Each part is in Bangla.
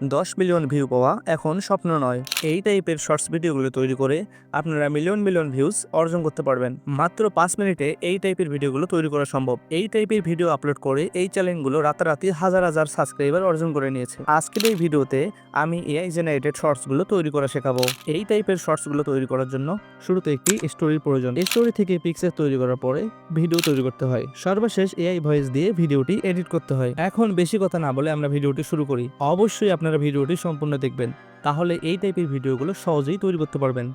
দশ মিলিয়ন ভিউ পাওয়া এখন স্বপ্ন নয়। এই টাইপের শর্টস ভিডিওগুলো তৈরি করে আপনারা মিলিয়ন মিলিয়ন ভিউজ অর্জন করতে পারবেন। মাত্র পাঁচ মিনিটে এই টাইপের ভিডিওগুলো তৈরি করা সম্ভব। এই টাইপের ভিডিও আপলোড করে এই চ্যানেলগুলো রাতারাতি হাজার হাজার সাবস্ক্রাইবার অর্জন করে নিয়েছে। আজকের এই ভিডিওতে আমি এআই জেনারেটেড শর্টসগুলো তৈরি করা শেখাবো। এই টাইপের শর্টসগুলো তৈরি করার জন্য শুরুতে একটি স্টোরির প্রয়োজন। স্টোরি থেকে পিকচার তৈরি করার পরে ভিডিও তৈরি করতে হয়। সর্বশেষ এআই ভয়েস দিয়ে ভিডিওটি এডিট করতে হয়। এখন বেশি কথা না বলে আমরা ভিডিওটি শুরু করি। অবশ্যই আপনারা ভিডিওটি সম্পূর্ণ দেখবেন, তাহলে এই টাইপের ভিডিওগুলো সহজেই তৈরি করতে পারবেন।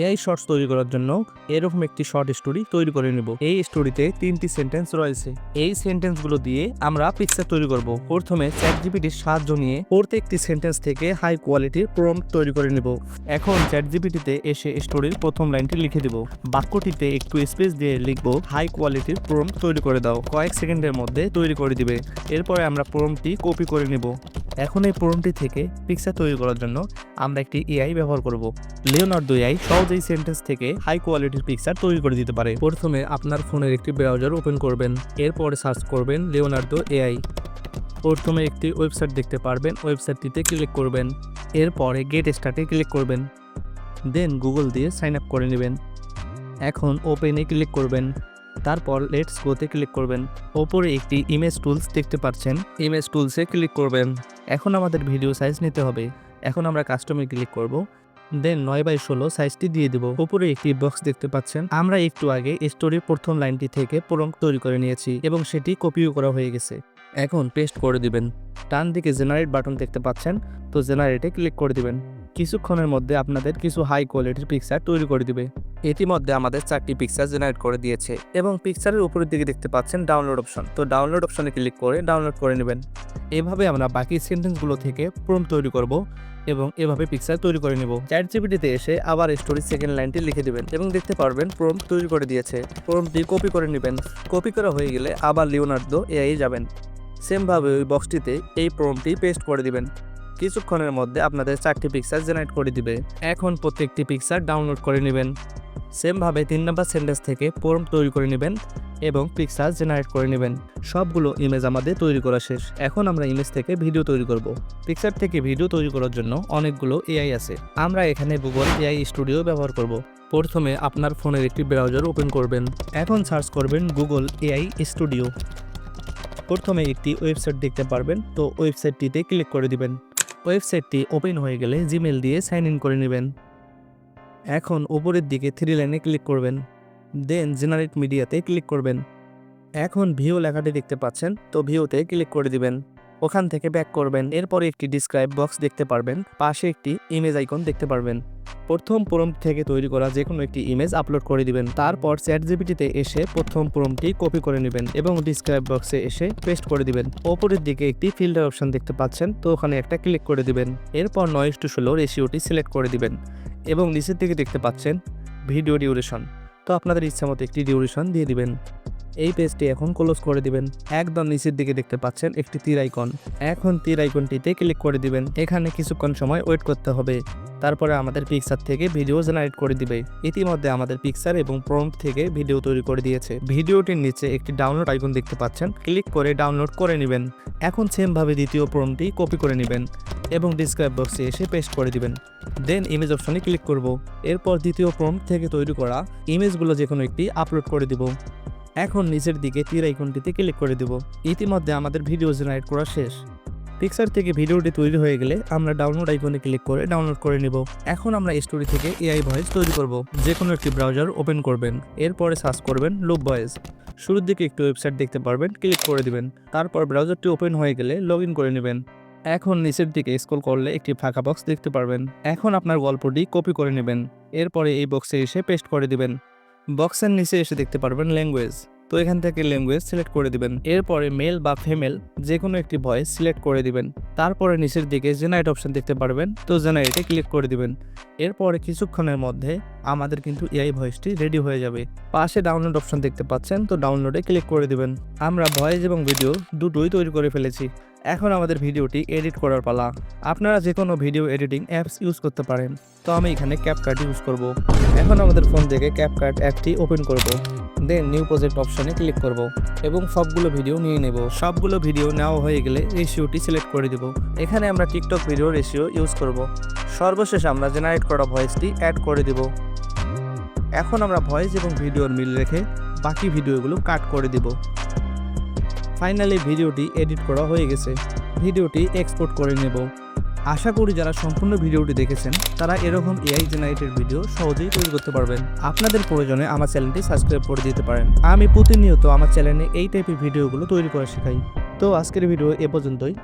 এআই শর্টস তৈরি করার জন্য এরকম একটি শর্ট স্টোরি তৈরি করে নেব। এই স্টোরিতে তিনটি সেন্টেন্স রয়েছে। এই সেন্টেন্সগুলো দিয়ে আমরা পিকচার তৈরি করব। প্রথমে চ্যাট জিপিটির সাহায্য নিয়ে প্রত্যেকটি সেন্টেন্স থেকে হাই কোয়ালিটির প্রম্পট তৈরি করে নেব। এখন চ্যাট জিপিটিতে এসে স্টোরির প্রথম লাইনটি লিখে দেব। বাক্যটিতে একটু স্পেস দিয়ে লিখব হাই কোয়ালিটির প্রম্পট তৈরি করে দাও। কয়েক সেকেন্ডের মধ্যে তৈরি করে দিবে। এরপরে আমরা প্রম্পটটি কপি করে নেব। এখন এই প্রম্পটটি থেকে পিকচার তৈরি করার জন্য আমরা একটি এআই ব্যবহার করব। লিওনার্ডো এআই সহজেই সেন্টেন্স থেকে হাই কোয়ালিটির পিকচার তৈরি করে দিতে পারে। প্রথমে আপনার ফোনের একটি ব্রাউজার ওপেন করবেন, এরপরে সার্চ করবেন লিওনার্ডো এআই প্রথমে একটি ওয়েবসাইট দেখতে পারবেন ওয়েবসাইটটিতে ক্লিক করবেন, এরপরে গেট স্টার্টে ক্লিক করবেন দেন গুগল দিয়ে সাইন আপ করে নেবেন। এখন ওপেনে ক্লিক করবেন। তারপর লেটস গোতে ক্লিক করবেন। ওপরে একটি ইমেজ টুলস দেখতে পাচ্ছেন। ইমেজ টুলসে ক্লিক করবেন। এখন আমাদের ভিডিও সাইজ নিতে হবে। এখন আমরা কাস্টমে ক্লিক করব। দেন নয় বাই ষোলো সাইজটি দিয়ে দেব। উপরে একটি বক্স দেখতে পাচ্ছেন। আমরা একটু আগে স্টোরির প্রথম লাইনটি থেকে প্রম্পট তৈরি করে নিয়েছি এবং সেটি কপিও করা হয়ে গেছে। এখন পেস্ট করে দিবেন। ডান দিকে জেনারেট বাটন দেখতে পাচ্ছেন। তো জেনারেটে ক্লিক করে দিবেন। কিছুক্ষণের মধ্যে আপনাদের কিছু হাই কোয়ালিটির পিকচার তৈরি করে দিবে। ইতিমধ্যে আমাদের চারটি পিকচার জেনারেট করে দিয়েছে এবং পিকচারের উপরের দিকে দেখতে পাচ্ছেন ডাউনলোড অপশন তো ডাউনলোড অপশনে ক্লিক করে ডাউনলোড করে নেবেন। এভাবে আমরা বাকি সেন্টেন্সগুলো থেকে প্রম তৈরি করব এবং এভাবে পিকচার তৈরি করে নেব। চ্যাট জিপিটিতে এসে আবার স্টোরি সেকেন্ড লাইনটি লিখে দিবেন এবং দেখতে পারবেন প্রম তৈরি করে দিয়েছে। প্রমটি কপি করে নেবেন। কপি করা হয়ে গেলে আবার লিওনার্দো এআই যাবেন। সেমভাবে ওই বক্সটিতে এই প্রমটি পেস্ট করে দিবেন। কিছুক্ষণের মধ্যে আপনাদের চারটি পিকচার জেনারেট করে দিবে। এখন প্রত্যেকটি পিকচার ডাউনলোড করে নেবেন। সেমভাবে তিন নম্বর সেন্টেন্স থেকে ফর্ম তৈরি করে নেবেন এবং পিকচার জেনারেট করে নেবেন। সবগুলো ইমেজ আমাদের তৈরি করা শেষ। এখন আমরা ইমেজ থেকে ভিডিও তৈরি করব। পিকচার থেকে ভিডিও তৈরি করার জন্য অনেকগুলো এআই আছে। আমরা এখানে গুগল এআই স্টুডিও ব্যবহার করব। প্রথমে আপনার ফোনের একটি ব্রাউজার ওপেন করবেন। এখন সার্চ করবেন গুগল এআই স্টুডিও প্রথমে একটি ওয়েবসাইট দেখতে পারবেন। তো ওয়েবসাইটটিতে ক্লিক করে দিবেন। ওয়েবসাইটটি ওপেন হয়ে গেলে জিমেল দিয়ে সাইন ইন করে নেবেন। এখন উপরের দিকে থ্রি লাইনে ক্লিক করবেন, দেন জেনারেট মিডিয়াতে ক্লিক করবেন। এখন ভিও লেখাটি দেখতে পাচ্ছেন, তো ভিউতে ক্লিক করে দিবেন। ওখান থেকে ব্যাক করবেন। এরপরে একটি ডিসক্রাইব বক্স দেখতে পারবেন। পাশে একটি ইমেজ আইকন দেখতে পারবেন। প্রথম প্রম্পট থেকে তৈরি করা যে কোনো একটি ইমেজ আপলোড করে দিবেন। তারপর চ্যাট জিপিটিতে এসে প্রথম প্রম্পটটি কপি করে নেবেন এবং ডিসক্রাইব বক্সে এসে পেস্ট করে দিবেন। ওপরের দিকে একটি ফিল্টার অপশন দেখতে পাচ্ছেন, তো ওখানে একটা ক্লিক করে দিবেন। এরপর নয়েস টু ষোলো রেশিওটি সিলেক্ট করে দিবেন এবং নিচের দিকে দেখতে পাচ্ছেন ভিডিও ডিউরেশন তো আপনাদের ইচ্ছা মতো একটি ডিউরেশন দিয়ে দিবেন। এই পেজটি এখন ক্লোজ করে দিবেন। একদম নিচের দিকে দেখতে পাচ্ছেন একটি তীর আইকন এখন তীর আইকনটিতে ক্লিক করে দিবেন। এখানে কিছুক্ষণ সময় ওয়েট করতে হবে। তারপরে আমাদের পিকচার থেকে ভিডিও জেনারেট করে দিবে। ইতিমধ্যে আমাদের পিকচার এবং প্রম্পট থেকে ভিডিও তৈরি করে দিয়েছে। ভিডিওটির নিচে একটি ডাউনলোড আইকন দেখতে পাচ্ছেন। ক্লিক করে ডাউনলোড করে নেবেন। এখন সেমভাবে দ্বিতীয় প্রম্পটটি কপি করে নেবেন এবং ডিসক্রাইব বক্সে এসে পেস্ট করে দিবেন। দেন ইমেজ অপশনে ক্লিক করব। এরপর দ্বিতীয় প্রম্পট থেকে তৈরি করা ইমেজগুলো যে কোনো একটি আপলোড করে দিব। এখন নিচের দিকে তীর আইকনটিতে ক্লিক করে দেব। ইতিমধ্যে আমাদের ভিডিও জেনারেট করা শেষ। পিকচার থেকে ভিডিওটি তৈরি হয়ে গেলে আমরা ডাউনলোড আইকনে ক্লিক করে ডাউনলোড করে নিব। এখন আমরা স্টোরি থেকে এআই ভয়েস তৈরি করব। যে কোনো একটি ব্রাউজার ওপেন করবেন। এরপরে সার্চ করবেন লুপ ভয়েস শুরুর দিকে একটি ওয়েবসাইট দেখতে পারবেন ক্লিক করে দিবেন। তারপর ব্রাউজারটি ওপেন হয়ে গেলে লগ করে নেবেন। এখন নিচের দিকে স্ক্রল করলে একটি ফাঁকা বক্স দেখতে পারবেন। এখন আপনার গল্পটি কপি করে নেবেন। এরপরে এই বক্সে এসে পেস্ট করে দিবেন। বক্সের নিচে এসে দেখতে পারবেন ল্যাঙ্গুয়েজ তো এখান থেকে ল্যাঙ্গুয়েজ সিলেক্ট করে দিবেন। এরপরে মেল বা ফিমেল যে কোনো একটি ভয়েস সিলেক্ট করে দিবেন। তারপরে নিচের দিকে জেনারেট অপশন দেখতে পারবেন। তো জেনারেটে ক্লিক করে দিবেন। এরপরে কিছুক্ষণের মধ্যে আমাদের কিন্তু এআই ভয়েসটি রেডি হয়ে যাবে। পাশে ডাউনলোড অপশন দেখতে পাচ্ছেন। তো ডাউনলোডে ক্লিক করে দিবেন। আমরা ভয়েস এবং ভিডিও দুটোই তৈরি করে ফেলেছি। এখন আমাদের ভিডিওটি এডিট করার পালা। আপনারা যে কোনো ভিডিও এডিটিং অ্যাপস ইউজ করতে পারেন। তো আমি এখানে ক্যাপকাট ইউজ করব। এখন আমাদের ফোন থেকে ক্যাপকাট অ্যাপটি ওপেন করব। দেন নিউ প্রজেক্ট অপশনে ক্লিক করব এবং সবগুলো ভিডিও নিয়ে নেব। সবগুলো ভিডিও নেওয়া হয়ে গেলে রেশিওটি সিলেক্ট করে দিব। এখানে আমরা টিকটক ভিডিও রেশিও ইউজ করব। সর্বশেষ আমরা জেনারেট করা ভয়েসটি অ্যাড করে দিব। এখন আমরা ভয়েস এবং ভিডিওর মিল রেখে বাকি ভিডিওগুলো কাট করে দিব। ফাইনালি ভিডিওটি এডিট করা হয়ে গেছে। ভিডিওটি এক্সপোর্ট করে নেব। আশা করি যারা সম্পূর্ণ ভিডিওটি দেখেছেন, তারা এরকম এআই জেনারেটেড ভিডিও সহজেই তৈরি করতে পারবেন। আপনাদের প্রয়োজনে আমার চ্যানেলটি সাবস্ক্রাইব করে দিতে পারেন। আমি প্রতিনিয়ত আমার চ্যানেলে এই টাইপের ভিডিওগুলো তৈরি করে শেখাই। তো আজকের ভিডিও এ পর্যন্তই।